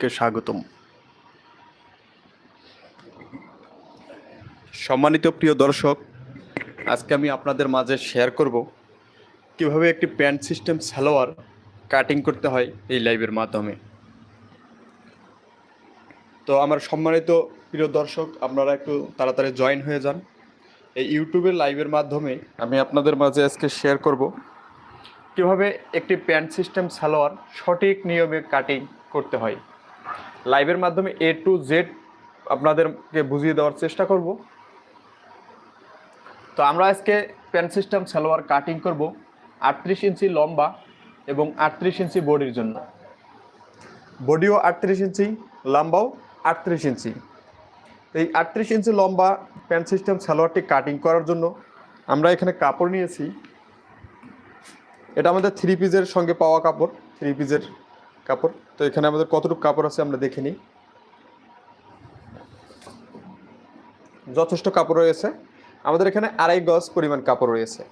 আপনাদেরকে স্বাগতম। সম্মানিত প্রিয় দর্শক, আজকে আমি আপনাদের মাঝে শেয়ার করব কীভাবে একটি প্যান্ট সিস্টেম সালোয়ার কাটিং করতে হয় এই লাইভের মাধ্যমে। তো আমার সম্মানিত প্রিয় দর্শক, আপনারা একটু তাড়াতাড়ি জয়েন হয়ে যান। এই ইউটিউবের লাইভের মাধ্যমে আমি আপনাদের মাঝে আজকে শেয়ার করব কীভাবে একটি প্যান্ট সিস্টেম সালোয়ার সঠিক নিয়মে কাটিং করতে হয়। লাইভের মাধ্যমে এ টু জেড আপনাদেরকে বুঝিয়ে দেওয়ার চেষ্টা করব। তো আমরা আজকে প্যান্ট সিস্টেম সালোয়ার কাটিং করব। আটত্রিশ ইঞ্চি লম্বা এবং আটত্রিশ ইঞ্চি বডির জন্য। বডিও আটত্রিশ ইঞ্চি, লম্বাও আটত্রিশ ইঞ্চি। এই আটত্রিশ ইঞ্চি লম্বা প্যান্ট সিস্টেম সালোয়ারটি কাটিং করার জন্য আমরা এখানে কাপড় নিয়েছি। এটা আমাদের থ্রি পিসের সঙ্গে পাওয়া কাপড় থ্রি পিসের কাপড়। তো এখানে আমাদের কতটুকু কাপড় আছে আমরা দেখে নিই। যথেষ্ট কাপড় রয়েছে। আমাদের এখানে আড়াই গজ পরিমাণ কাপড় রয়েছে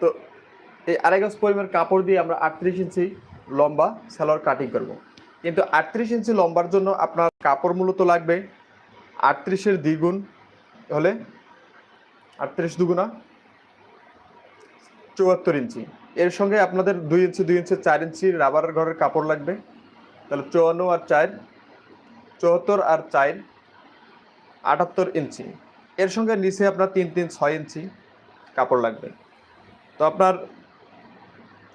তো এই আড়াই গজ পরিমাণ কাপড় দিয়ে আমরা আটত্রিশ ইঞ্চি লম্বা সালোয়ার কাটিং করব। কিন্তু আটত্রিশ ইঞ্চি লম্বার জন্য আপনার কাপড় মূলত লাগবে আটত্রিশের দ্বিগুণ হলে আটত্রিশ দুগুণা চুয়াত্তর ইঞ্চি। এর সঙ্গে আপনাদের দুই ইঞ্চি দুই ইঞ্চি, চার ইঞ্চি রাবারের ঘরের কাপড় লাগবে। তাহলে চুয়ান্ন আর চার, চুয়াত্তর আর চার, আটাত্তর ইঞ্চি। এর সঙ্গে নিচে আপনার তিন তিন, ছয় ইঞ্চি কাপড় লাগবে। তো আপনার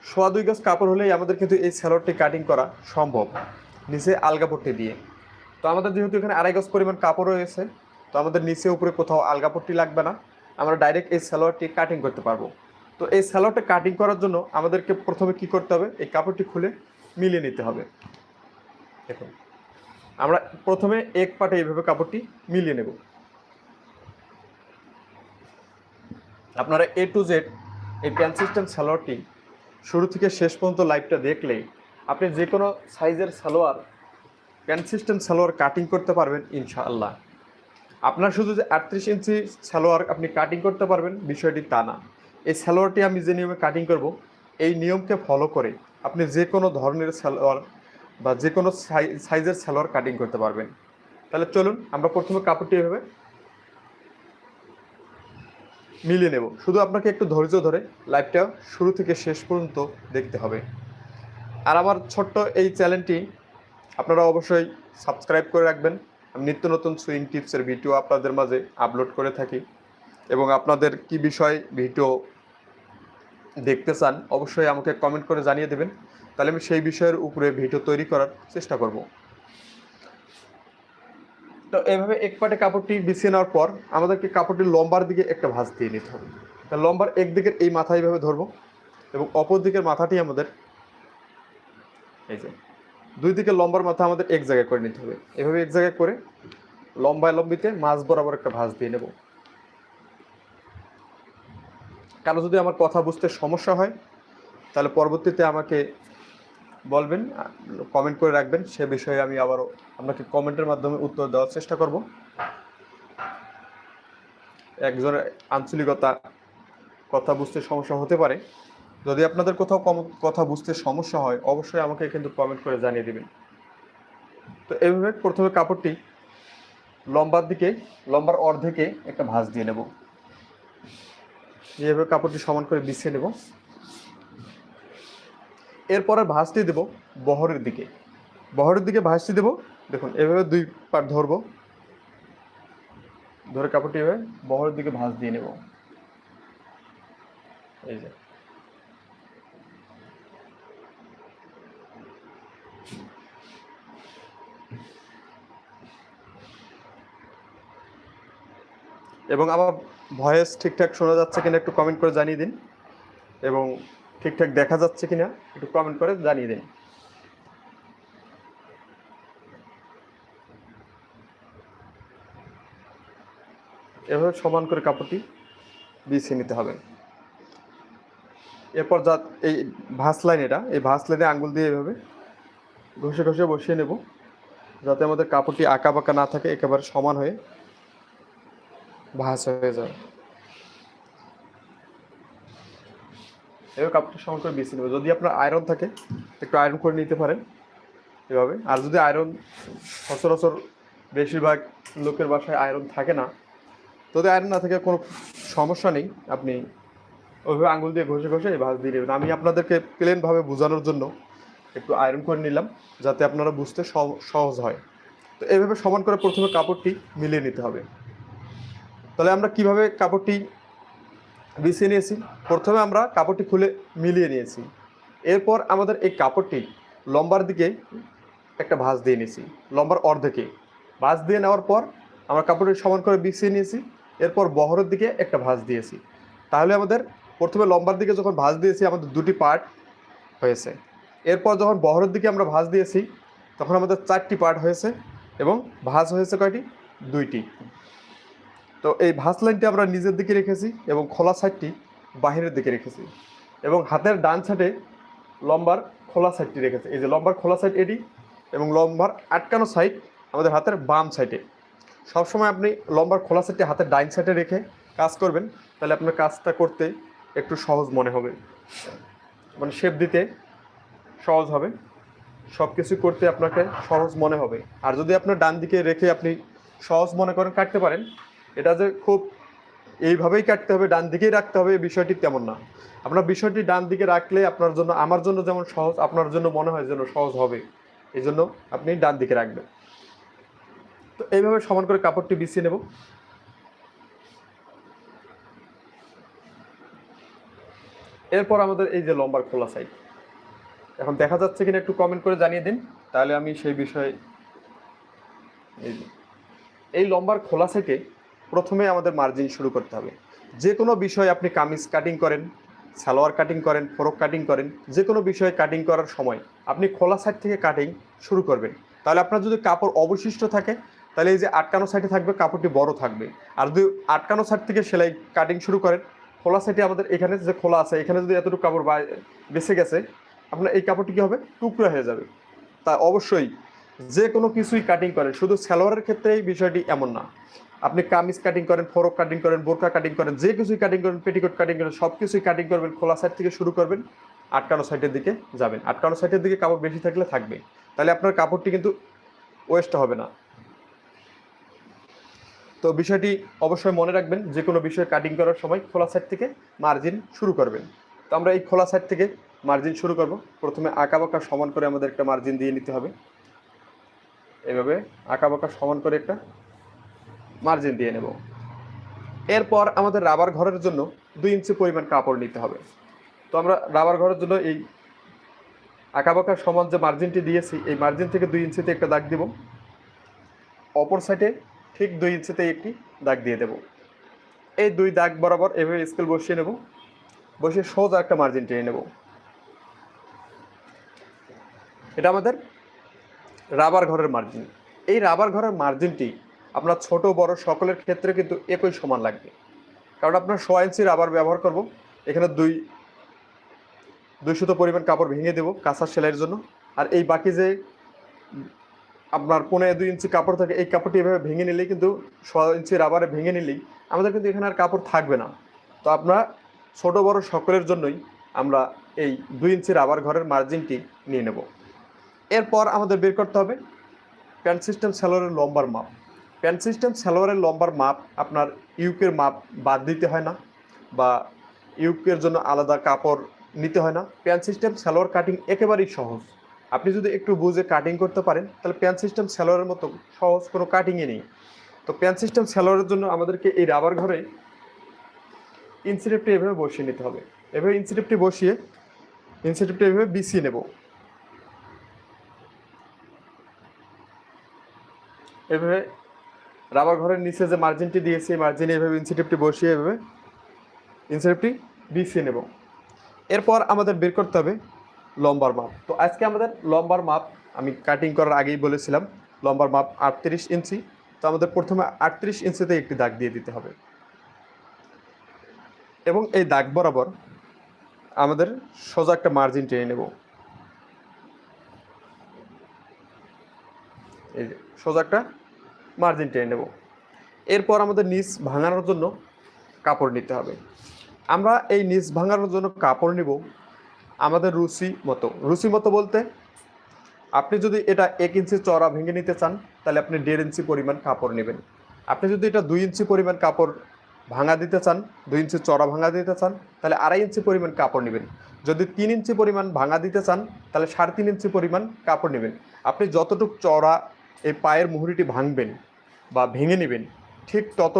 সোয়া দুই গজ কাপড় হলেই আমাদের কিন্তু এই স্যালোয়ারটি কাটিং করা সম্ভব। নিচে আলগা পট্টি দিয়ে। তো আমাদের যেহেতু এখানে আড়াই গজ পরিমাণ কাপড় রয়েছে, তো আমাদের নিচে উপরে কোথাও আলগা পট্টি লাগবে না। আমরা ডাইরেক্ট এই স্যালোয়ারটি কাটিং করতে পারব। তো এই স্যালোয়ারটা কাটিং করার জন্য আমাদেরকে প্রথমে কি করতে হবে? এই কাপড়টি খুলে মিলিয়ে নিতে হবে। দেখুন, আমরা প্রথমে এক পাটে এইভাবে কাপড়টি মিলিয়ে নেব। আপনারা এ টু জেড এই প্যান সিস্টেম সালোয়ারটি শুরু থেকে শেষ পর্যন্ত লাইভটা দেখলেই আপনি যে কোনো সাইজের সালোয়ার সিস্টেম সালোয়ার কাটিং করতে পারবেন ইনশাআল্লাহ। আপনার শুধু যে আটত্রিশ ইঞ্চি সালোয়ার আপনি কাটিং করতে পারবেন, বিষয়টি তা না। এই সালোয়ারটি আমি যে নিয়মে কাটিং করব, এই নিয়মকে ফলো করে আপনি যে কোনো ধরনের সালোয়ার বা যে কোনো সাইজের সালোয়ার কাটিং করতে পারবেন। তাহলে চলুন, আমরা প্রথমে কাপড়টি এভাবে মিলিয়ে নেব। শুধু আপনাকে একটু ধৈর্য ধরে লাইভটা শুরু থেকে শেষ পর্যন্ত দেখতে হবে। আর আমার ছোট্ট এই চ্যানেলটি আপনারা অবশ্যই সাবস্ক্রাইব করে রাখবেন। আমি নিত্য নতুন সুইং টিপসের ভিডিও আপনাদের মাঝে আপলোড করে থাকি এবং আপনাদের কি বিষয় ভিডিও দেখতে চান অবশ্যই আমাকে কমেন্ট করে জানিয়ে দেবেন। তাহলে আমি সেই বিষয়ের উপরে ভিডিও তৈরি করার চেষ্টা করব। তো এইভাবে এক পাটে কাপড়টি বিছিয়ে নেওয়ার পর আমাদেরকে কাপড়টি লম্বার দিকে একটা ভাঁজ দিয়ে নিতে হবে। তা লম্বার এক দিকের এই মাথা এইভাবে ধরবো এবং অপর দিকের মাথাটি আমাদের এই যে, দুই দিকে লম্বার মাথা আমাদের এক জায়গায় করে নিতে হবে। এভাবে এক জায়গায় করে লম্বায় লম্বিতে মাছ বরাবর একটা ভাঁজ দিয়ে নেব। কারও যদি আমার কথা বুঝতে সমস্যা হয়, তাহলে পরবর্তীতে আমাকে বলবেন কমেন্ট করে রাখবেন, সে বিষয়ে আমি আবারও আপনাকে কমেন্টের মাধ্যমে উত্তর দেওয়ার চেষ্টা করব। একজনের আঞ্চলিকতা কথা বুঝতে সমস্যা হতে পারে। যদি আপনাদের কোথাও কথা বুঝতে সমস্যা হয়, অবশ্যই আমাকে কিন্তু কমেন্ট করে জানিয়ে দেবেন। তো এইভাবে প্রথমে কাপড়টি লম্বার দিকে, লম্বার অর্ধেকে একটা ভাঁজ দিয়ে নেব। এইভাবে কাপড়টি সমান করে বিছিয়ে নেব। এরপরে ভাঁজটি দেব বহরের দিকে। বহরের দিকে ভাঁজটি দেব। দেখুন, এভাবে দুই পাট ধরবো। ধরে কাপড়টি এভাবে বহরের দিকে ভাঁজ দিয়ে নেব। এই যে। এবং আমার ভয়েস ঠিকঠাক শোনা যাচ্ছে কিনা একটু কমেন্ট করে জানিয়ে দিন। এবং ঠিকঠাক দেখা যাচ্ছে কিনা একটু কমেন্ট করে জানিয়ে দিন। এভাবে সমান করে কাপড়টি বিছিয়ে নিতে হবে। এরপর যা এই ভাঁজ লাইন এটা, এই ভাস লাইনে আঙ্গুল দিয়ে এভাবে ঘষে ঘষে বসিয়ে নেব, যাতে আমাদের কাপড়টি আঁকা বাঁকা না থাকে, একেবারে সমান হয়ে ভাস হয়ে যায়। এবার কাপড়টি সমান করে বিছিয়ে নেব। যদি আপনার আয়রন থাকে, একটু আয়রন করে নিতে পারেন এভাবে। আর যদি আয়রন সচরাচর বেশিরভাগ লোকের বাসায় আয়রন থাকে না, যদি আয়রন না থাকে, কোনো সমস্যা নেই। আপনি ওইভাবে আঙুল দিয়ে ঘষে ঘষে ভাঁজ দিয়ে নেবেন। আমি আপনাদেরকে প্লেনভাবে বোঝানোর জন্য একটু আয়রন করে নিলাম, যাতে আপনারা বুঝতে সহ- সহজ হয়। তো এইভাবে সমান করে প্রথমে কাপড়টি মিলিয়ে নিতে হবে। তাহলে আমরা কীভাবে কাপড়টি বিছিয়ে নিয়েছি। প্রথমে আমরা কাপড়টি খুলে মিলিয়ে নিয়েছি। এরপর আমাদের এই কাপড়টি লম্বার দিকে একটা ভাঁজ দিয়ে নিয়েছি, লম্বার অর্ধেকে। ভাঁজ দিয়ে নেওয়ার পর আমরা কাপড়টি সমান করে বিছিয়ে নিয়েছি, এরপর বহরের দিকে একটা ভাঁজ দিয়েছি। তাহলে আমাদের প্রথমে লম্বার দিকে যখন ভাঁজ দিয়েছি, আমাদের দুটি পার্ট হয়েছে। এরপর যখন বহরের দিকে আমরা ভাঁজ দিয়েছি, তখন আমাদের চারটি পার্ট হয়েছে এবং ভাঁজ হয়েছে কয়টি? দুইটি। তো এই ভাস লাইনটি আমরা নিজের দিকে রেখেছি এবং খোলা সাইডটি বাহিরের দিকে রেখেছি। এবং হাতের ডান সাইডে লম্বার খোলা সাইডটি রেখেছি। এই যে লম্বার খোলা সাইড এটি এবং লম্বার আটকানো সাইড আমাদের হাতের বাম সাইডে। সবসময় আপনি লম্বার খোলা সাইডটি হাতের ডাইন সাইডে রেখে কাজ করবেন, তাহলে আপনার কাজটা করতে একটু সহজ মনে হবে। মানে শেপ দিতে সহজ হবে। সব কিছু করতে আপনাকে সহজ মনে হবে। আর যদি আপনার ডান দিকে রেখে আপনি সহজ মনে করেন, কাটতে পারেন এটা যে খুব এইভাবেই কাটতে হবে, ডান দিকেই রাখতে হবে বিষয়টি তেমন না। আপনার বিষয়টি ডান দিকে রাখলে আপনার জন্য, আমার জন্য যেমন সহজ, আপনার জন্য মনে হয় যেন সহজ হবে। এই জন্য আপনি ডান দিকে রাখবেন। তো এইভাবে সমান করে কাপড়টি বিছিয়ে নেব। এরপর আমাদের এই যে লম্বার খোলা সাইড এখন দেখা যাচ্ছে কিনা একটু কমেন্ট করে জানিয়ে দিন, তাহলে আমি সেই বিষয়ে এই লম্বার খোলা থেকে প্রথমে আমাদের মার্জিন শুরু করতে হবে। যে কোনো বিষয়ে আপনি কামিজ কাটিং করেন, সালোয়ার কাটিং করেন, ফরক কাটিং করেন, যে কোনো বিষয়ে কাটিং করার সময় আপনি খোলা সাইড থেকে কাটিং শুরু করবেন। তাহলে আপনার যদি কাপড় অবশিষ্ট থাকে, তাহলে এই যে আটকানো সাইডে থাকবে, কাপড়টি বড় থাকবে। আর যদি আটকানো সাইড থেকে সেলাই কাটিং শুরু করেন, খোলা সাইডে আমাদের এখানে যে খোলা আছে, এখানে যদি এতটুকু কাপড় বেঁচে গেছে, আপনার এই কাপড়টি কী হবে? টুকরো হয়ে যাবে। তা অবশ্যই যে কোনো কিছুই কাটিং করেন, শুধু সালোয়ারের ক্ষেত্রে এই বিষয়টি এমন না। আপনি কামিজ কাটিং করেন, ফরক কাটিং করেন বোরকা কাটিং করেন, যে কিছুই কাটিং করেন পেটিকোট কাটিং করেন সব কিছুই কাটিং করবেন, খোলা সাইড থেকে শুরু করবেন, আটকানো সাইডের দিকে যাবেন। আটকানো সাইডের দিকে কাপড় বেশি থাকলে থাকবে। তাহলে আপনার কাপড়টি কিন্তু ওয়েস্ট হবে না। তো বিষয়টি অবশ্যই মনে রাখবেন, যে কোনো বিষয়ে কাটিং করার সময় খোলা সাইড থেকে মার্জিন শুরু করবেন। তো আমরা এই খোলা সাইড থেকে মার্জিন শুরু করব। প্রথমে আঁকা বাঁকা সমান করে আমাদের একটা মার্জিন দিয়ে নিতে হবে। এভাবে আঁকা বাঁকা সমান করে একটা মার্জিন দিয়ে নেব। এরপর আমাদের রাবার ঘরের জন্য দুই ইঞ্চি পরিমাণ কাপড় নিতে হবে। তো আমরা রাবার ঘরের জন্য এই আঁকা বাঁকা সমান যে মার্জিনটি দিয়েছি, এই মার্জিন থেকে দুই ইঞ্চিতে একটা দাগ দিব। অপর সাইডে ঠিক দুই ইঞ্চিতে একটি দাগ দিয়ে দেব। এই দুই দাগ বরাবর এভাবে স্কেল বসিয়ে নেব। বসিয়ে সোজা একটা মার্জিন টেনে নেব। এটা আমাদের রাবার ঘরের মার্জিন এই রাবার ঘরের মার্জিনটি আপনার ছোট, বড় সকলের ক্ষেত্রে কিন্তু একই সমান লাগবে। কারণ আপনার সোয়া ইঞ্চি রাবার ব্যবহার করব। এখানে দুই দুইশত পরিমাণ কাপড় ভেঙে দেবো কাঁচা সেলাইয়ের জন্য। আর এই বাকি যে আপনার পনেরো দুই ইঞ্চি কাপড় থাকে, এই কাপড়টি এভাবে ভেঙে নিলেই কিন্তু সোয়া ইঞ্চি রাবারে ভেঙে নিলেই আমাদের কিন্তু এখানে আর কাপড় থাকবে না। তো আপনার ছোট, বড় সকলের জন্যই আমরা এই দুই ইঞ্চি রাবার ঘরের মার্জিনটি নিয়ে নেব। এরপর আমাদের বের করতে হবে প্যান্ট সিস্টেম সালোয়ারের লম্বার মাপ। সিস্টেম সালোয়ারের লম্বার মাপ আপনার ইউকের মাপ বাদ দিতে হয় না বা ইউকের জন্য আলাদা কাপড় নিতে হয় না। প্যান্ট সিস্টেম সালোয়ার কাটিং একেবারেই সহজ। আপনি যদি একটু বুঝে কাটিং করতে পারেন, তাহলে প্যান্ট সিস্টেম সালোয়ারের মতো সহজ কোনো কাটিংই নেই। তো প্যান্ট সিস্টেম সালোয়ারের জন্য আমাদেরকে এই রাবার ঘরে ইনসিটিভটি এভাবে বসিয়ে নিতে হবে। এভাবে ইনসিটিভটি বসিয়ে ইনসিটিভটি এভাবে বিছিয়ে নেব। এভাবে রাবার ঘরের নিচে যে মার্জিনটি দিয়েছি, এই মার্জিনে এভাবে ইনসিটিভটি বসিয়ে এভাবে ইনসিটিভটি বিছিয়ে নেব। এরপর আমাদের বের করতে হবে লম্বার মাপ। তো আজকে আমাদের লম্বার মাপ, আমি কাটিং করার আগেই বলেছিলাম লম্বার মাপ আটত্রিশ ইঞ্চি। তো আমাদের প্রথমে আটত্রিশ ইঞ্চিতে একটি দাগ দিয়ে দিতে হবে। এবং এই দাগ বরাবর আমাদের সোজা একটা মার্জিন টেনে নেব। এই সোজা একটা মার্জিন টেনে নেব। এরপর আমাদের নিচ ভাঙানোর জন্য কাপড় নিতে হবে। আমরা এই নিচ ভাঙানোর জন্য কাপড় নিব আমাদের রুচি মতো। রুচি মতো বলতে আপনি যদি এটা এক ইঞ্চি চড়া ভেঙে নিতে চান, তাহলে আপনি দেড় ইঞ্চি পরিমাণ কাপড় নেবেন। আপনি যদি এটা দুই ইঞ্চি পরিমাণ কাপড় ভাঙা দিতে চান, দুই ইঞ্চি চড়া ভাঙা দিতে চান, তাহলে আড়াই ইঞ্চি পরিমাণ কাপড় নেবেন। যদি তিন ইঞ্চি পরিমাণ ভাঙা দিতে চান, তাহলে সাড়ে তিন ইঞ্চি পরিমাণ কাপড় নেবেন। আপনি যতটুকু চড়া এই পায়ের মুহুরিটি ভাঙবেন বা ভেঙে নেবেন, ঠিক তত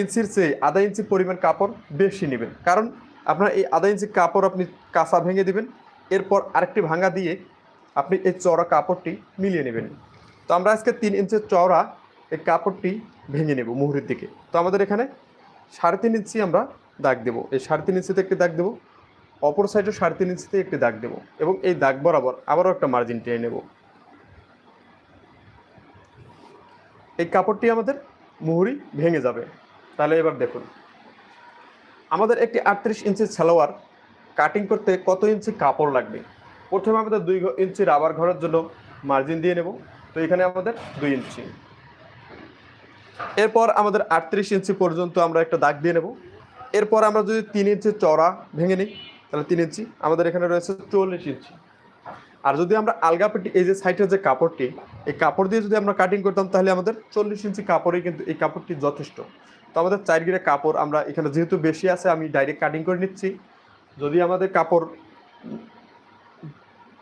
ইঞ্চির চেয়ে আধা ইঞ্চি পরিমাণ কাপড় বেশি নেবেন। কারণ আপনার এই আধা ইঞ্চি কাপড় আপনি কাঁচা ভেঙে দেবেন, এরপর আরেকটি ভাঙা দিয়ে আপনি এই চওড়া কাপড়টি মিলিয়ে নেবেন। তো আমরা আজকে তিন ইঞ্চের চওড়া এই কাপড়টি ভেঙে নেব মুহুরির দিকে। তো আমাদের এখানে সাড়ে তিন ইঞ্চি আমরা দাগ দেব। এই সাড়ে তিন ইঞ্চিতে একটি দাগ দেবো, অপর সাইডে সাড়ে তিন ইঞ্চিতে একটি দাগ দেবো এবং এই দাগ বরাবর আবারও একটা মার্জিন টেনে নেব। এই কাপড়টি আমাদের মুহুরি ভেঙে যাবে। তাহলে এবার দেখুন। আমাদের একটি আটত্রিশ ইঞ্চি সালোয়ার কাটিং করতে কত ইঞ্চি কাপড় লাগবে? প্রথমে আমাদের দুই ইঞ্চি রাবার ঘরের জন্য মার্জিন দিয়ে নেব। তো এখানে আমাদের দুই ইঞ্চি। এরপর আমাদের আটত্রিশ ইঞ্চি পর্যন্ত আমরা একটা দাগ দিয়ে নেব। এরপর আমরা যদি তিন ইঞ্চি চড়া ভেঙে নিই, তাহলে তিন ইঞ্চি। আমাদের এখানে রয়েছে চল্লিশ ইঞ্চি। আর যদি আমরা আলগা পেটি, এই যে সাইডের যে কাপড়টি, এই কাপড় দিয়ে যদি আমরা কাটিং করতাম, তাহলে আমাদের চল্লিশ ইঞ্চি কাপড়ই কিন্তু এই কাপড়টি যথেষ্ট। তো আমাদের চার গিরে কাপড় আমরা এখানে যেহেতু বেশি আছে, আমি ডাইরেক্ট কাটিং করে নিচ্ছি। যদি আমাদের কাপড়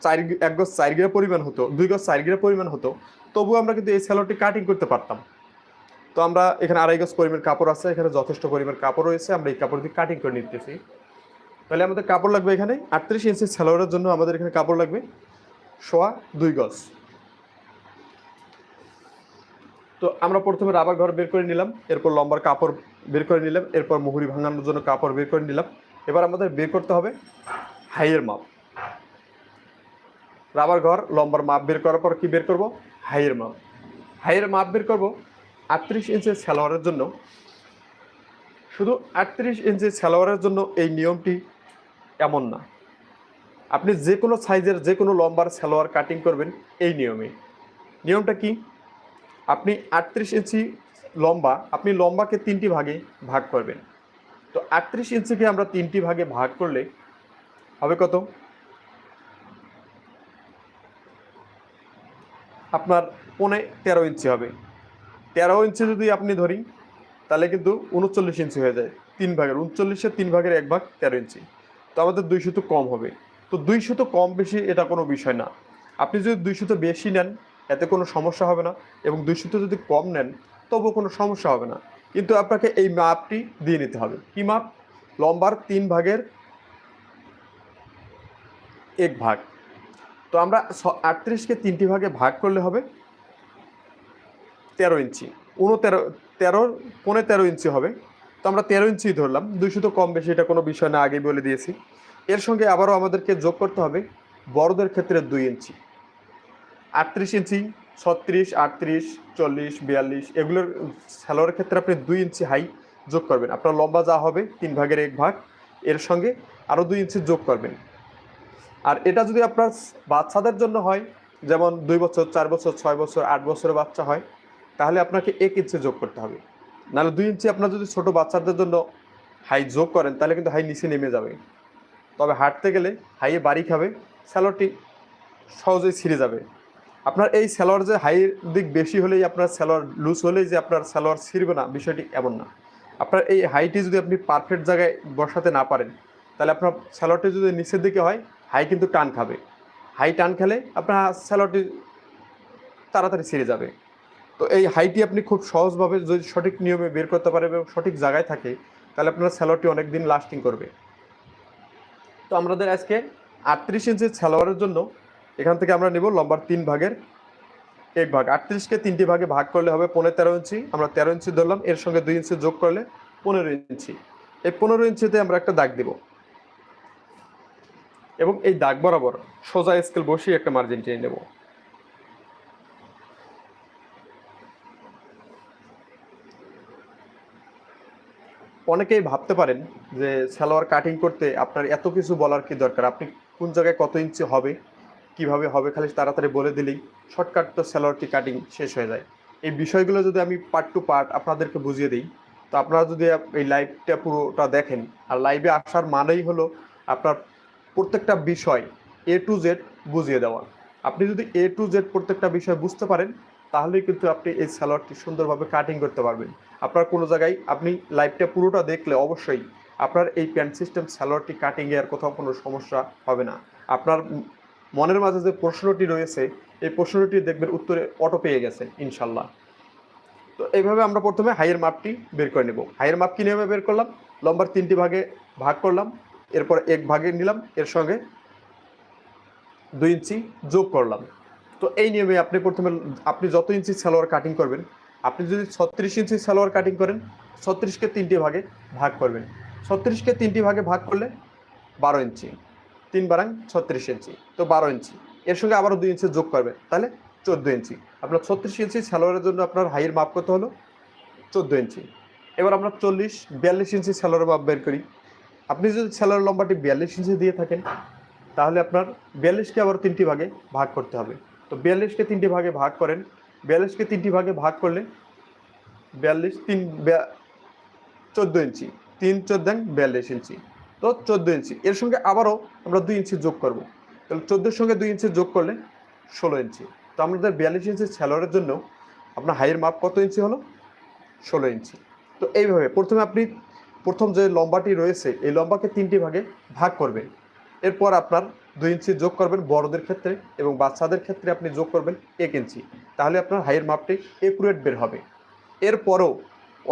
চার এক গজ চার পরিমাণ হতো, দুই গজ চার পরিমাণ হতো, তবুও আমরা কিন্তু এই স্যালোটি কাটিং করতে পারতাম। তো আমরা এখানে আড়াই গজ পরিমাণ কাপড় আছে, এখানে যথেষ্ট পরিমাণ কাপড় রয়েছে, আমরা এই কাপড় দিয়ে কাটিং করে নিতেছি। তাহলে আমাদের কাপড় লাগবে এখানে আটত্রিশ ইঞ্চি স্যালোয়ারের জন্য আমাদের এখানে কাপড় লাগবে সোয়া দুই গজ। তো আমরা প্রথমে রাবার ঘর বের করে নিলাম, এরপর লম্বার কাপড় বের করে নিলাম, এরপর মুহুরি ভাঙানোর জন্য কাপড় বের করে নিলাম। এবার আমাদের বের করতে হবে হাইয়ের মাপ। রাবার ঘর লম্বার মাপ বের করার পর কি বের করব? হাইয়ের মাপ। হাইয়ের মাপ বের করব আটত্রিশ ইঞ্চের সালোয়ারের জন্য। শুধু আটত্রিশ ইঞ্চের সালোয়ারের জন্য এই নিয়মটি এমন না। আপনি যে কোনো সাইজের, যে কোনো লম্বার সালোয়ার কাটিং করবেন এই নিয়মে। নিয়মটা কি? আপনি আটত্রিশ ইঞ্চি লম্বা, আপনি লম্বাকে তিনটি ভাগে ভাগ করবেন। তো আটত্রিশ ইঞ্চিকে আমরা তিনটি ভাগে ভাগ করলে হবে কত? আপনার পনে তেরো ইঞ্চি হবে। তেরো ইঞ্চি যদি আপনি ধরি, তাহলে কিন্তু উনচল্লিশ ইঞ্চি হয়ে যায়। তিন ভাগের উনচল্লিশের তিন ভাগের এক ভাগ তেরো ইঞ্চি। তো আমাদের দুইশো তো কম হবে। তো দুইশো তো কম বেশি এটা কোনো বিষয় না। আপনি যদি দুইশো তো বেশি নেন, এতে কোনো সমস্যা হবে না এবং দুইশো তো যদি কম নেন, তবুও কোনো সমস্যা হবে না। কিন্তু আপনাকে এই মাপটি দিয়ে নিতে হবে। কি মাপ? লম্বার তিন ভাগের এক ভাগ। তো আমরা আটত্রিশকে তিনটি ভাগে ভাগ করলে হবে তেরো ইঞ্চি। উনতেরো তেরো পনেরো তেরো ইঞ্চি হবে। তো আমরা তেরো ইঞ্চি ধরলাম। দুইশো তো কম বেশি এটা কোনো বিষয় না, আগেই বলে দিয়েছি। এর সঙ্গে আবারও আমাদেরকে যোগ করতে হবে বড়দের ক্ষেত্রে দুই ইঞ্চি, আটত্রিশ ইঞ্চি, ছত্রিশ, আটত্রিশ, চল্লিশ, বিয়াল্লিশ, এগুলোর স্যালোয়ারের ক্ষেত্রে আপনি দুই ইঞ্চি হাই যোগ করবেন। আপনার লম্বা যা হবে তিন ভাগের এক ভাগ, এর সঙ্গে আরও দুই ইঞ্চি যোগ করবেন। আর এটা যদি আপনার বাচ্চাদের জন্য হয়, যেমন দুই বছর, চার বছর, ছয় বছর, আট বছরের বাচ্চা হয়, তাহলে আপনাকে এক ইঞ্চি যোগ করতে হবে। নাহলে দুই ইঞ্চি আপনার যদি ছোট বাচ্চাদের জন্য হাই যোগ করেন, তাহলে কিন্তু হাই নিচে নেমে যাবে। তবে হাঁটতে গেলে হাইয়ে বাড়ি খাবে, স্যালোয়ারটি সহজেই ছিঁড়ে যাবে। আপনার এই স্যালোয়ার যে হাইয়ের দিক বেশি হলেই আপনার স্যালোয়ার লুজ হলেই যে আপনার স্যালোয়ার ছিঁড়বে না, বিষয়টি এমন না। আপনার এই হাইটি যদি আপনি পারফেক্ট জায়গায় বসাতে না পারেন, তাহলে আপনার স্যালোয়ারটি যদি নিচের দিকে হয়, হাই কিন্তু টান খাবে। হাই টান খেলে আপনার স্যালোয়ারটি তাড়াতাড়ি ছিঁড়ে যাবে। তো এই হাইটি আপনি খুব সহজভাবে যদি সঠিক নিয়মে বের করতে পারেন এবং সঠিক জায়গায় থাকে, তাহলে আপনার স্যালোয়ারটি অনেক দিন লাস্টিং করবে। তো আমাদের আজকে আটত্রিশ ইঞ্চির সালোয়ারের জন্য এখান থেকে আমরা নেব লম্বার তিন ভাগের এক ভাগ। আটত্রিশকে তিনটি ভাগে ভাগ করলে হবে পনেরো তেরো ইঞ্চি। আমরা তেরো ইঞ্চি ধরলাম, এর সঙ্গে দুই ইঞ্চি যোগ করলে পনেরো ইঞ্চি। এই পনেরো ইঞ্চিতে আমরা একটা দাগ দেব। এবং এই দাগ বরাবর সোজা স্কেল বসিয়ে একটা মার্জিন টেনে নেব। অনেকেই ভাবতে পারেন যে সালোয়ার কাটিং করতে আপনার এত কিছু বলার কি দরকার? আপনি কোন জায়গায় কত ইঞ্চি হবে? কীভাবে হবে? খালি তাড়াতাড়ি বলে দিলেই শর্টকাট তো স্যালোয়ারটি কাটিং শেষ হয়ে যায়। এই বিষয়গুলো যদি আমি পার্ট টু পার্ট আপনাদেরকে বুঝিয়ে দিই, তো আপনারা যদি এই লাইভটা পুরোটা দেখেন, আর লাইভে আসার মানেই হলো আপনার প্রত্যেকটা বিষয় এ টু জেড বুঝিয়ে দেওয়া। আপনি যদি এ টু জেড প্রত্যেকটা বিষয় বুঝতে পারেন তাহলেই কিন্তু আপনি এই সালোয়ারটি সুন্দরভাবে কাটিং করতে পারবেন। আপনার কোনো জায়গায় আপনি লাইভটা পুরোটা দেখলে অবশ্যই আপনার এই প্যান্ট সিস্টেম স্যালোয়ারটি কাটিংয়ে আর কোথাও কোনো সমস্যা হবে না। আপনার মনের মাঝে যে প্রশ্নটি রয়েছে, এই প্রশ্নটি দেখবেন উত্তরে অটো পেয়ে গেছে, ইনশাল্লাহ। তো এইভাবে আমরা প্রথমে হাইয়ের মাপটি বের করে নেব। হাইয়ের মাপ কীভাবে বের করলাম? লম্বার তিনটি ভাগে ভাগ করলাম, এরপর এক ভাগে নিলাম, এর সঙ্গে দুই ইঞ্চি যোগ করলাম। তো এই নিয়মে আপনি প্রথমে, আপনি যত ইঞ্চি সালোয়ার কাটিং করবেন, আপনি যদি ছত্রিশ ইঞ্চি সালোয়ার কাটিং করেন, ছত্রিশকে তিনটি ভাগে ভাগ করবেন। ছত্রিশকে তিনটি ভাগে ভাগ করলে বারো ইঞ্চি, তিন বারাং ছত্রিশ ইঞ্চি, তো বারো ইঞ্চি। এর সঙ্গে আবারও দুই ইঞ্চি যোগ করবেন, তাহলে চোদ্দ ইঞ্চি। আপনার ছত্রিশ ইঞ্চি সালোয়ারের জন্য আপনার হাইয়ের মাপ কত হলো? চোদ্দ ইঞ্চি। এবার আমরা চল্লিশ, বিয়াল্লিশ ইঞ্চি সালোয়ারের মাপ বের করি। আপনি যদি সালোয়ার লম্বাটি বিয়াল্লিশ ইঞ্চি দিয়ে থাকেন, তাহলে আপনার বিয়াল্লিশকে আবার তিনটি ভাগে ভাগ করতে হবে। তো বিয়াল্লিশকে তিনটি ভাগে ভাগ করেন। বিয়াল্লিশকে তিনটি ভাগে ভাগ করলে বিয়াল্লিশ তিন চোদ্দ ইঞ্চি, তিন চোদ্দাং বিয়াল্লিশ ইঞ্চি। তো চোদ্দ ইঞ্চি। এর সঙ্গে আবারও আমরা দুই ইঞ্চি যোগ করব। তাহলে চোদ্দোর সঙ্গে দুই ইঞ্চি যোগ করলে ষোলো ইঞ্চি। তো আমাদের বিয়াল্লিশ ইঞ্চি স্যালোয়ারের জন্য আপনার হাইয়ের মাপ কত ইঞ্চি হলো? ষোলো ইঞ্চি। তো এইভাবে প্রথমে আপনি প্রথম যে লম্বাটি রয়েছে, এই লম্বাকে তিনটি ভাগে ভাগ করবেন। এরপর আপনার দুই ইঞ্চি যোগ করবেন বড়দের ক্ষেত্রে এবং বাচ্চাদের ক্ষেত্রে আপনি যোগ করবেন এক ইঞ্চি। তাহলে আপনার হাইয়ের মাপটি একুরেট বের হবে। এরপরও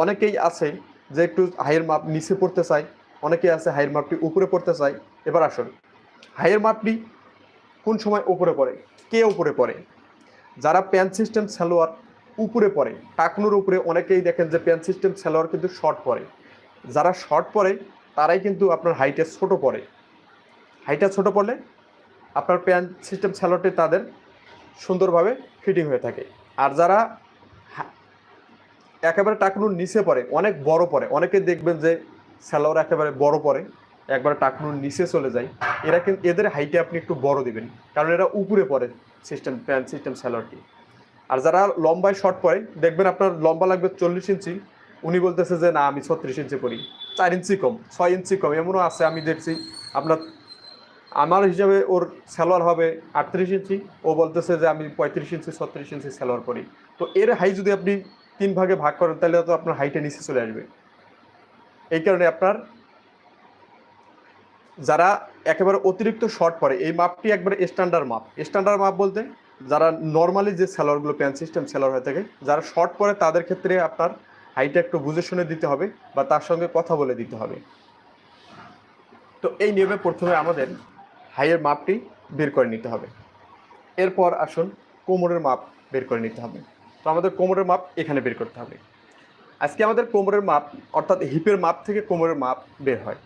অনেকেই আছে যে একটু হাইয়ের মাপ নিচে পড়তে চায়, অনেকেই আছে হাইয়ের মাপটি উপরে পড়তে চায়। এবার আসুন, হাইয়ের মাপটি কোন সময় উপরে পড়ে, কে উপরে পড়ে? যারা প্যান সিস্টেম সালোয়ার উপরে পড়ে, টাকনুর উপরে অনেকেই দেখেন যে প্যান সিস্টেম সালোয়ার কিন্তু শর্ট পড়ে। যারা শর্ট পরে তারাই কিন্তু আপনার হাইটে ছোট পড়ে। হাইটটা ছোট পড়লে আপনার প্যান সিস্টেম স্যালোয়ারটি তাদের সুন্দরভাবে ফিটিং হয়ে থাকে। আর যারা একেবারে টাকনুর নিচে পড়ে, অনেক বড় পড়ে, অনেকে দেখবেন যে স্যালোয়ার একেবারে বড় পড়ে, একবারে টাকনুর নিচে চলে যায়, এরা কিন্তু, এদের হাইটে আপনি একটু বড় দিবেন, কারণ এরা উপরে পড়ে সিস্টেম, প্যান সিস্টেম স্যালোয়ারটি। আর যারা লম্বায় শর্ট পড়ে, দেখবেন আপনার লম্বা লাগবে চল্লিশ ইঞ্চি, উনি বলতেছে যে, না, আমি ছত্রিশ ইঞ্চি পড়ি। চার ইঞ্চি কম, ছয় ইঞ্চি কম, এমনও আছে, আমি দেখছি, আপনার আমার হিসাবে ওর স্যালোয়ার হবে আটত্রিশ ইঞ্চি। ও বলতেছে যে আমি পঁয়ত্রিশ ইঞ্চি, ছত্রিশ ইঞ্চি স্যালোয়ার পরি। তো এর হাই যদি আপনি তিন ভাগে ভাগ করেন, তাহলে তো আপনার হাইটে নিচে চলে আসবে। এই কারণে আপনার যারা একেবারে অতিরিক্ত শর্ট পরে, এই মাপটি একবারে স্ট্যান্ডার্ড মাপ। স্ট্যান্ডার্ড মাপ বলতে যারা নর্মালি যে স্যালোয়ারগুলো প্যান সিস্টেম স্যালোয়ার হয়ে থাকে, যারা শর্ট পরে, তাদের ক্ষেত্রে আপনার হাইটটা একটু বুঝে শুনে দিতে হবে বা তার সঙ্গে কথা বলে দিতে হবে। তো এই নিয়মে প্রথমে আমাদের হাইয়ের মাপটি বের করে নিতে হবে। এরপর আসুন কোমরের মাপ বের করে নিতে হবে। তো আমাদের কোমরের মাপ এখানে বের করতে হবে। আজকে আমাদের কোমরের মাপ, অর্থাৎ হিপের মাপ থেকে কোমরের মাপ বের হয়।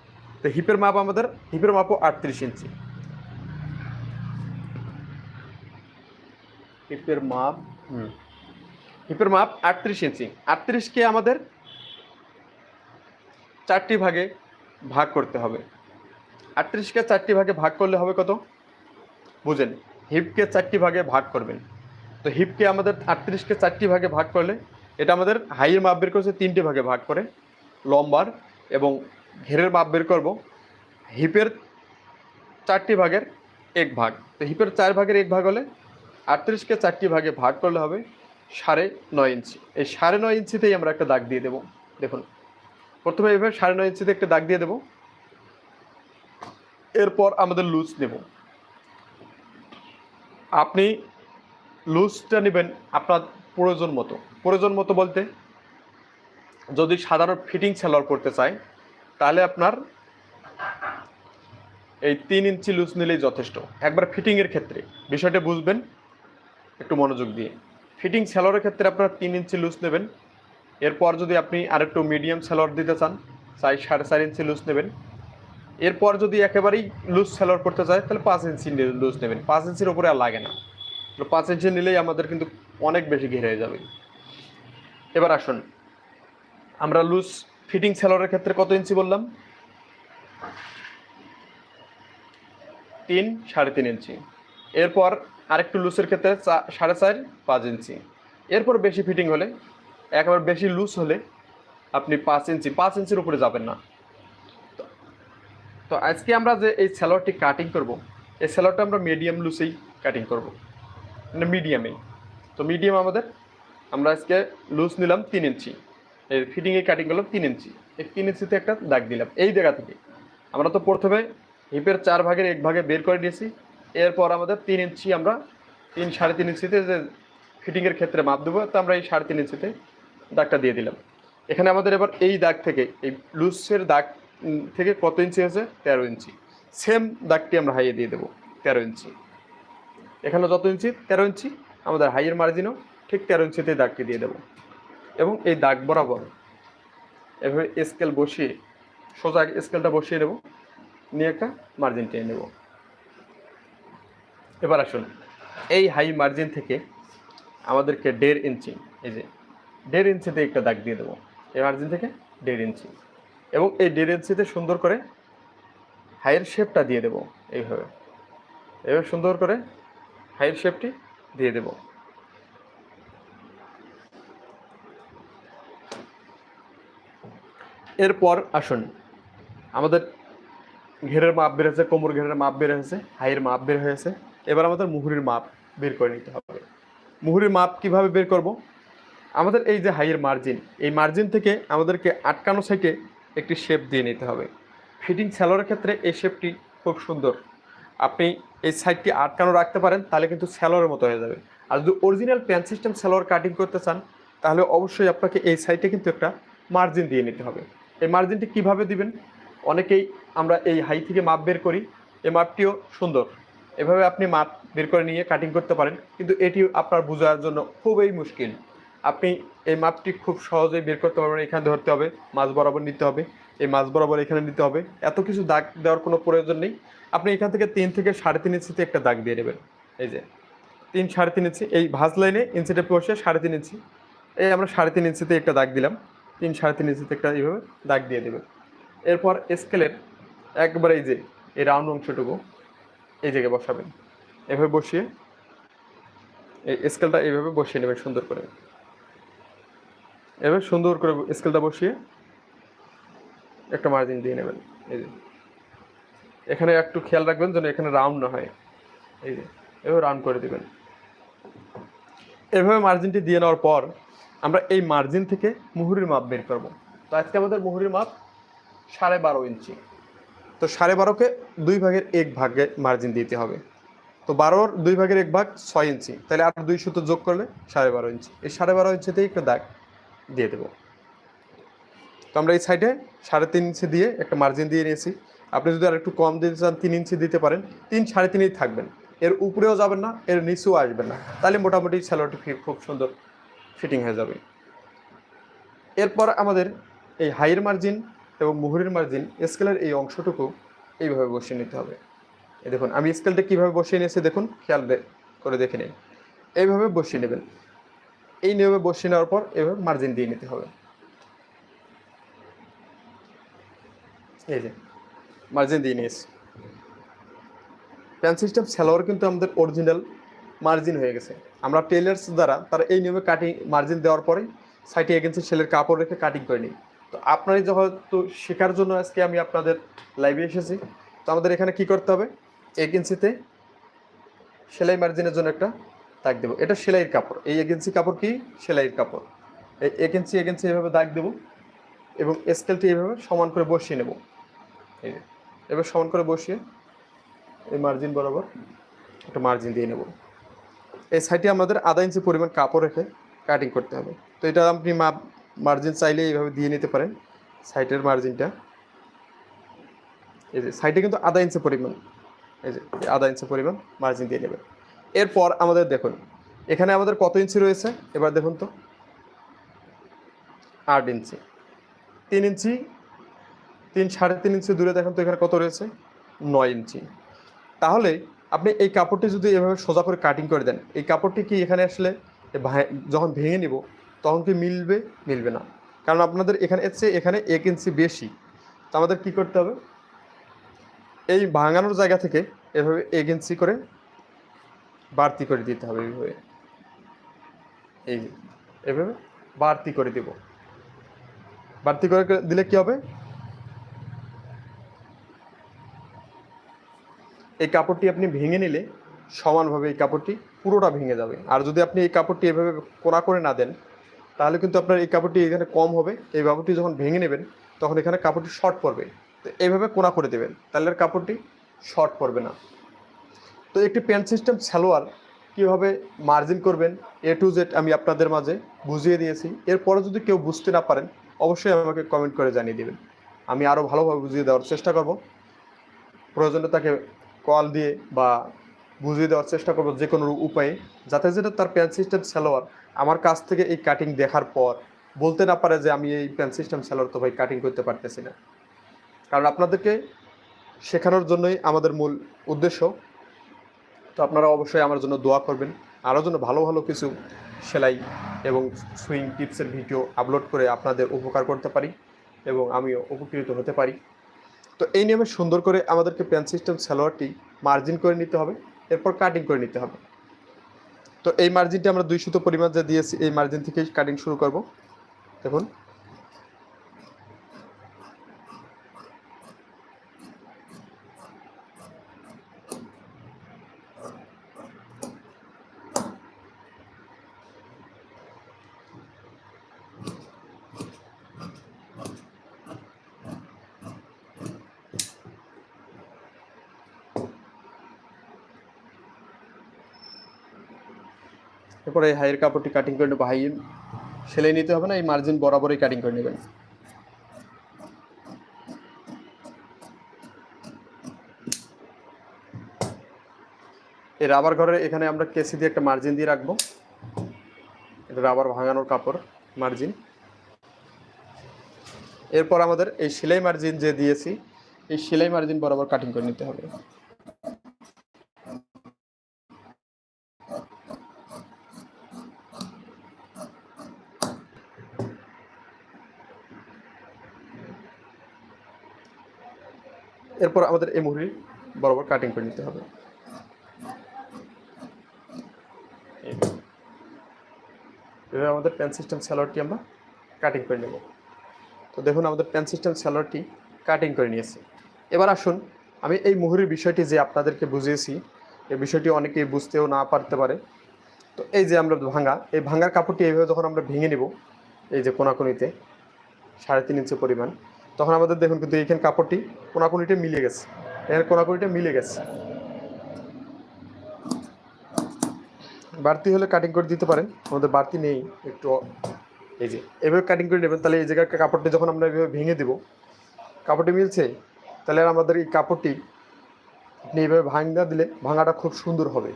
তো হিপের মাপ আমাদের, হিপের মাপও আটত্রিশ ইঞ্চি। হিপের মাপ হিপের মাপ আটত্রিশ ইঞ্চি। আটত্রিশকে আমাদের চারটি ভাগে ভাগ করতে হবে। আটত্রিশকে চারটি ভাগে ভাগ করলে হবে কত? বুঝেন, হিপকে চারটি ভাগে ভাগ করবেন। তো হিপকে আমাদের আটত্রিশকে চারটি ভাগে ভাগ করলে, এটা আমাদের হাইয়ের মাপ বের করছে, তিনটি ভাগে ভাগ করে, লম্বার এবং ঘেরের মাপ বের করব। হিপের চারটি ভাগের এক ভাগ। তো হিপের চার ভাগের এক ভাগ হলে আটত্রিশকে চারটি ভাগে ভাগ করলে হবে সাড়ে নয় ইঞ্চি। এই সাড়ে নয় ইঞ্চিতেই আমরা একটা দাগ দিয়ে দেবো। দেখুন, প্রথমে এইভাবে সাড়ে নয় ইঞ্চিতে একটা দাগ দিয়ে দেবো। এরপর আমাদের লুজ নেব। আপনি লুজটা নেবেন আপনার প্রয়োজন মতো। প্রয়োজন মতো বলতে, যদি সাধারণ ফিটিং সেলর করতে চায়, তাহলে আপনার এই তিন ইঞ্চি লুজ নিলেই যথেষ্ট। একবার ফিটিংয়ের ক্ষেত্রে। বিষয়টা বুঝবেন একটু মনোযোগ দিয়ে। ফিটিং সেলরের ক্ষেত্রে আপনার তিন ইঞ্চি লুজ নেবেন। এরপর যদি আপনি আরেকটু মিডিয়াম সেলর দিতে চান, চাই সাড়ে চার ইঞ্চি লুজ নেবেন। এরপর যদি একেবারেই লুজ সেলর করতে চায়, তাহলে পাঁচ ইঞ্চি লুজ নেবেন। পাঁচ ইঞ্চির ওপরে আর লাগে না। পাঁচ ইঞ্চি নিলেই আমাদের কিন্তু অনেক বেশি ঘেরে যাবে। এবার আসুন, আমরা লুজ ফিটিং সেলরের ক্ষেত্রে কত ইঞ্চি বললাম? তিন, সাড়ে তিন ইঞ্চি এরপর আরেকটু লুজের ক্ষেত্রে সাড়ে চার, পাঁচ ইঞ্চি এরপর বেশি ফিটিং হলে, একেবারে বেশি লুজ হলে, আপনি পাঁচ ইঞ্চি পাঁচ ইঞ্চির উপরে যাবেন না। তো আজকে আমরা যে এই স্যালোয়ারটি কাটিং করব, এই স্যালোয়ারটা আমরা মিডিয়াম লুসেই কাটিং করব মানে মিডিয়ামেই তো মিডিয়াম আমাদের, আমরা আজকে লুজ নিলাম তিন ইঞ্চি। এই ফিটিংয়ে কাটিং করলাম তিন ইঞ্চি। এই তিন ইঞ্চিতে একটা দাগ দিলাম। এই জায়গা থেকে আমরা তো প্রথমে হিপের চার ভাগের এক ভাগে বের করে নিয়েছি। এরপর আমাদের তিন ইঞ্চি আমরা তিন, সাড়ে তিন ইঞ্চিতে যে ফিটিংয়ের ক্ষেত্রে মাপ দেবো, তো আমরা এই সাড়ে তিন ইঞ্চিতে দাগটা দিয়ে দিলাম। এখানে আমাদের এবার এই দাগ থেকে, এই লুসের দাগ থেকে কত ইঞ্চি হয়েছে তেরো ইঞ্চি। সেম দাগটি আমরা হাইয়ে দিয়ে দেবো, তেরো ইঞ্চি। এখানে যত ইঞ্চি? তেরো ইঞ্চি। আমাদের হাইয়ের মার্জিনও ঠিক তেরো ইঞ্চিতে দাগটি দিয়ে দেবো। এবং এই দাগ বরাবর এভাবে স্কেল বসিয়ে, সোজা স্কেলটা বসিয়ে নেব নিয়ে একটা মার্জিন টেনে নেব। এবার আসুন, এই হাই মার্জিন থেকে আমাদেরকে দেড় ইঞ্চি, এই যে দেড় ইঞ্চিতে একটা দাগ দিয়ে দেবো। এই মার্জিন থেকে দেড় ইঞ্চি। এবং এই ইঞ্চিতে সুন্দর করে হাইয়ের শেপটা দিয়ে দেবো এইভাবে। এভাবে সুন্দর করে হাইয়ের শেপটি দিয়ে দেবো। এরপর আসুন, আমাদের ঘেরের মাপ বের হয়েছে, কোমর ঘেরের মাপ বের হয়েছে, হাইয়ের মাপ বের হয়েছে। এবার আমাদের মুহুরির মাপ বের করে নিতে হবে। মুহুরির মাপ কীভাবে বের করব? আমাদের এই যে হাইয়ের মার্জিন, এই মার্জিন থেকে আমাদেরকে আটকানো সাইডে একটি শেপ দিয়ে নিতে হবে। ফিটিং স্যালোয়ারের ক্ষেত্রে এই শেপটি খুব সুন্দর। আপনি এই সাইডটি আটকানো রাখতে পারেন, তাহলে কিন্তু স্যালোয়ারের মতো হয়ে যাবে। আর যদি original pan system salwar cutting করতে চান, তাহলে অবশ্যই আপনাকে এই সাইডে কিন্তু একটা মার্জিন দিয়ে নিতে হবে। এই মার্জিনটি কীভাবে দিবেন? অনেকেই আমরা এই হাই থেকে মাপ বের করি, এই মাপটিও সুন্দর। এভাবে আপনি মাপ বের করে নিয়ে কাটিং করতে পারেন, কিন্তু এটি আপনার বোঝার জন্য খুবই মুশকিল। আপনি এই মাপটি খুব সহজেই বের করতে পারবেন, এখানে ধরতে হবে, মাছ বরাবর নিতে হবে, এই মাছ বরাবর এখানে নিতে হবে, এত কিছু দাগ দেওয়ার কোনো প্রয়োজন নেই। আপনি এখান থেকে তিন থেকে সাড়ে তিন ইঞ্চিতে একটা দাগ দিয়ে নেবেন, এই যে, তিন সাড়ে তিন ইঞ্চি, এই ভাজ লাইনে ইঞ্চিটা বসে সাড়ে তিন ইঞ্চি, এই আমরা সাড়ে তিন ইঞ্চিতে একটা দাগ দিলাম, তিন সাড়ে তিন ইঞ্চিতে একটা এইভাবে দাগ দিয়ে দেবেন এরপর স্কেলের একবার এই যে, এই রাউন্ড অংশটুকু এই জায়গায় বসাবেন, এভাবে বসিয়ে, এই স্কেলটা এইভাবে বসিয়ে নেবেন সুন্দর করে। এভাবে সুন্দর করে স্কেলটা বসিয়ে একটা মার্জিন দিয়ে নেবেন। এই যে। এখানে একটু খেয়াল রাখবেন যেন এখানে রাউন্ড না হয়। এই যে, এভাবে রাউন্ড করে দেবেন। এভাবে মার্জিনটি দিয়ে নেওয়ার পর আমরা এই মার্জিন থেকে মুহুরির মাপ বের করব। তো আজকে আমাদের মুহুরির মাপ সাড়ে বারো ইঞ্চি। তো সাড়ে বারোকে দুই ভাগের এক ভাগে মার্জিন দিতে হবে। তো বারোর দুই ভাগের এক ভাগ ছয় ইঞ্চি। তাহলে আর দুই সুতো যোগ করলে সাড়ে বারো ইঞ্চি। এই সাড়ে বারো ইঞ্চিতেই একটা দাগ। দিয়ে দেবো। তো আমরা এই সাইডে সাড়ে তিন ইঞ্চি দিয়ে একটা মার্জিন দিয়ে নিয়েছি। আপনি যদি আর একটু কম দিতে চান, তিন ইঞ্চি দিতে পারেন। তিন, সাড়ে তিনেই থাকবেন। এর উপরেও যাবেন না, এর নিচেও আসবেন না। তাহলে মোটামুটি স্যালোটি খুব সুন্দর ফিটিং হয়ে যাবে। এরপর আমাদের এই হাইয়ের মার্জিন এবং মুহুরির মার্জিন স্কেলের এই অংশটুকু এইভাবে বসিয়ে নিতে হবে। দেখুন, আমি স্কেলটা কীভাবে বসিয়ে নিয়েছি দেখুন, খেয়াল করে দেখে নিন। এইভাবে বসিয়ে নেবেন। এই নিয়মে বসিয়ে নেওয়ার পর এভাবে মার্জিন দিয়ে নিতে হবে। এই যে মার্জিন দিয়ে নিয়েছি। প্যান সিস্টেম স্যালোয়ার কিন্তু আমাদের অরিজিনাল মার্জিন হয়ে গেছে। আমরা টেলার্স দ্বারা তারা এই নিয়মে কাটিং মার্জিন দেওয়ার পরে সাইটে এগেন্সি সেলের কাপড় রেখে কাটিং করে নিই। তো আপনারই যেহেতু শেখার জন্য আজকে আমি আপনাদের লাইভে এসেছি, তো আমাদের এখানে কি করতে হবে? এগেন্সিতে সেলাই মার্জিনের জন্য একটা দাগ দেবো। এটা সেলাইয়ের কাপড়। এই এগেন্সি কাপড় কি? সেলাইয়ের কাপড়। এই এগেন্সি এগেন্সি এভাবে দাগ দেবো এবং স্কেলটি এভাবে সমান করে বসিয়ে নেব। এবার সমান করে বসিয়ে এই মার্জিন বরাবর একটা মার্জিন দিয়ে নেব। এই সাইডে আমাদের আধা ইঞ্চি পরিমাণ কাপড় রেখে কাটিং করতে হবে। তো এটা আপনি মাপ মার্জিন চাইলে এইভাবে দিয়ে নিতে পারেন সাইডের মার্জিনটা এই যে সাইডে কিন্তু আধা ইঞ্চি পরিমাণ। এই যে, আধা ইঞ্চি পরিমাণ মার্জিন দিয়ে নেবেন। এরপর আমাদের দেখুন, এখানে আমাদের কত ইঞ্চি রয়েছে? এবার দেখুন তো। আট ইঞ্চি। তিন ইঞ্চি, তিন, সাড়ে তিন ইঞ্চি দূরে দেখেন তো এখানে কত রয়েছে? নয় ইঞ্চি। তাহলে আপনি এই কাপড়টি যদি এভাবে সোজা করে কাটিং করে দেন, এই কাপড়টি কি এখানে আসলে যখন ভেঙে নিব, তখন কি মিলবে? মিলবে না। কারণ আপনাদের এখানে এসছে এখানে এক ইঞ্চি বেশি। তো আমাদের কি করতে হবে? এই ভাঙানোর জায়গা থেকে এভাবে এক ইঞ্চি করে বাড়তি করে দিতে হবে এইভাবে। এই এভাবে বাড়তি করে দিব। বাড়তি করে দিলে কি হবে? এই কাপড়টি আপনি ভেঙে নিলে সমানভাবে এই কাপড়টি পুরোটা ভেঙে যাবে। আর যদি আপনি এই কাপড়টি এভাবে কোনা করে না দেন, তাহলে কিন্তু আপনার এই কাপড়টি এখানে কম হবে। এই কাপড়টি যখন ভেঙে নেবেন, তখন এখানে কাপড়টি শর্ট পড়বে। তো এইভাবে কোনা করে দেবেন, তাহলে আর কাপড়টি শর্ট পড়বে না। তো একটি প্যান্ট সিস্টেম সালোয়ার, কীভাবে মার্জিন করবেন এ টু জেড আমি আপনাদের মাঝে বুঝিয়ে দিয়েছি। এরপরে যদি কেউ বুঝতে না পারেন, অবশ্যই আমাকে কমেন্ট করে জানিয়ে দেবেন। আমি আরও ভালোভাবে বুঝিয়ে দেওয়ার চেষ্টা করব। প্রয়োজনে তাকে কল দিয়ে বা বুঝিয়ে দেওয়ার চেষ্টা করব যে কোনো উপায়ে, যাতে যেটা তার প্যান্ট সিস্টেম সালোয়ার আমার কাছ থেকে এই কাটিং দেখার পর বলতে না পারে যে আমি এই প্যান্ট সিস্টেম সালোয়ার তো ভাই কাটিং করতে পারতেছি না। কারণ আপনাদেরকে শেখানোর জন্যই আমাদের মূল উদ্দেশ্য তো আপনারা অবশ্যই আমার জন্য দোয়া করবেন। আরও জন্য ভালো ভালো কিছু সেলাই এবং সুইং টিপসের ভিডিও আপলোড করে আপনাদের উপকার করতে পারি এবং আমিও উপকৃত হতে পারি। তো এই নিয়মে সুন্দর করে আমাদেরকে প্যান্ট সিস্টেম সালোয়ারটি মার্জিন করে নিতে হবে, এরপর কাটিং করে নিতে হবে। তো এই মার্জিনটি আমরা দুই সুতো পরিমাণ যে দিয়েছি, এই মার্জিন থেকেই কাটিং শুরু করব। দেখুন এরপরে এই হাইয়ের কাপড়টি কাটিং করে নেব হাই সেলাই নিতে হবে না, এই মার্জিন বরাবরই কাটিং করে নেবেন। এই রাবার ঘরে এখানে আমরা কেসি দিয়ে একটা মার্জিন দিয়ে রাখব। এটা রাবার ভাঙানোর কাপড় মার্জিন এরপর আমাদের এই সেলাই মার্জিন যে দিয়েছি, এই সেলাই মার্জিন বরাবর কাটিং করে নিতে হবে। এরপর আমাদের এই মুহুরি বরাবর কাটিং করে নিতে হবে। এভাবে আমাদের পেন সিস্টেম স্যালোয়ারটি আমরা কাটিং করে নেব। তো দেখুন আমাদের পেন সিস্টেম স্যালোয়ারটি কাটিং করে নিয়েছি। এবার আসুন, আমি এই মুহুরির বিষয়টি যে আপনাদেরকে বুঝিয়েছি, এই বিষয়টি অনেকেই বুঝতেও না পারতে পারে। তো এই যে আমরা ভাঙা, এই ভাঙার কাপড়টি এইভাবে যখন আমরা ভেঙে নেব, এই যে কোনাকুনিতে, সাড়ে তিন ইঞ্চি পরিমাণ তখন আমাদের দেখুন কিন্তু এইখানে কাপড়টি কোনাকুনিটা মিলে গেছে। এখানে কোনাকুনিটা মিলে গেছে। বাড়তি হলে কাটিং করে দিতে পারেন, আমাদের বাড়তি নেই একটু। এই যে, এভাবে কাটিং করে নেবেন, তাহলে এই জায়গার কাপড়টি যখন আমরা এভাবে ভেঙে দেব, কাপড়টি মিলছে, তাহলে আমাদের এই কাপড়টি আপনি এইভাবে ভাঙা দিলে ভাঙাটা খুব সুন্দর হবে।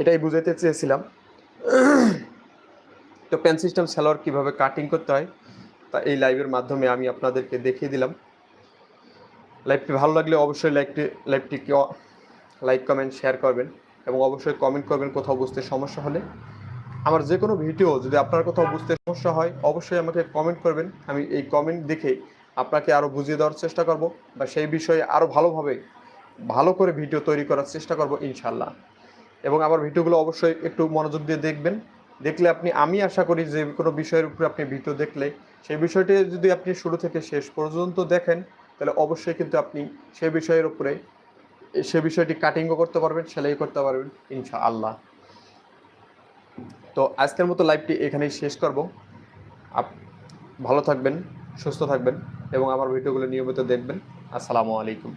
এটাই বুঝাইতে চেয়েছিলাম। তো পেন সিস্টেম সালোয়ার কীভাবে কাটিং করতে হয় তা এই লাইভের মাধ্যমে আমি আপনাদেরকে দেখিয়ে দিলাম। লাইভটি ভালো লাগলে অবশ্যই লাইভটি লাইভটিকে লাইক কমেন্ট শেয়ার করবেন এবং অবশ্যই কমেন্ট করবেন কোথাও বুঝতে সমস্যা হলে। আমার যে কোনো ভিডিও যদি আপনার কোথাও বুঝতে সমস্যা হয়, অবশ্যই আমাকে কমেন্ট করবেন। আমি এই কমেন্ট দেখে আপনাকে আরও বুঝিয়ে দেওয়ার চেষ্টা করব বা সেই বিষয়ে আরও ভালোভাবে ভালো করে ভিডিও তৈরি করার চেষ্টা করব ইনশাল্লাহ এবং আমার ভিডিওগুলো অবশ্যই একটু মনোযোগ দিয়ে দেখবেন। দেখলে আপনি, আমি আশা করি যে কোনো বিষয়ের উপরে আপনি ভিডিও দেখলে, সেই বিষয়টি যদি আপনি শুরু থেকে শেষ পর্যন্ত দেখেন, তাহলে অবশ্যই কিন্তু আপনি সে বিষয়ের উপরে, সে বিষয়টি কাটিংও করতে পারবেন সেলাই করতে পারবেন ইনশা আল্লাহ তো আজকের মতো লাইভটি এখানেই শেষ করব। আপ, ভালো থাকবেন, সুস্থ থাকবেন এবং আমার ভিডিওগুলো নিয়মিত দেখবেন। আসসালামু আলাইকুম।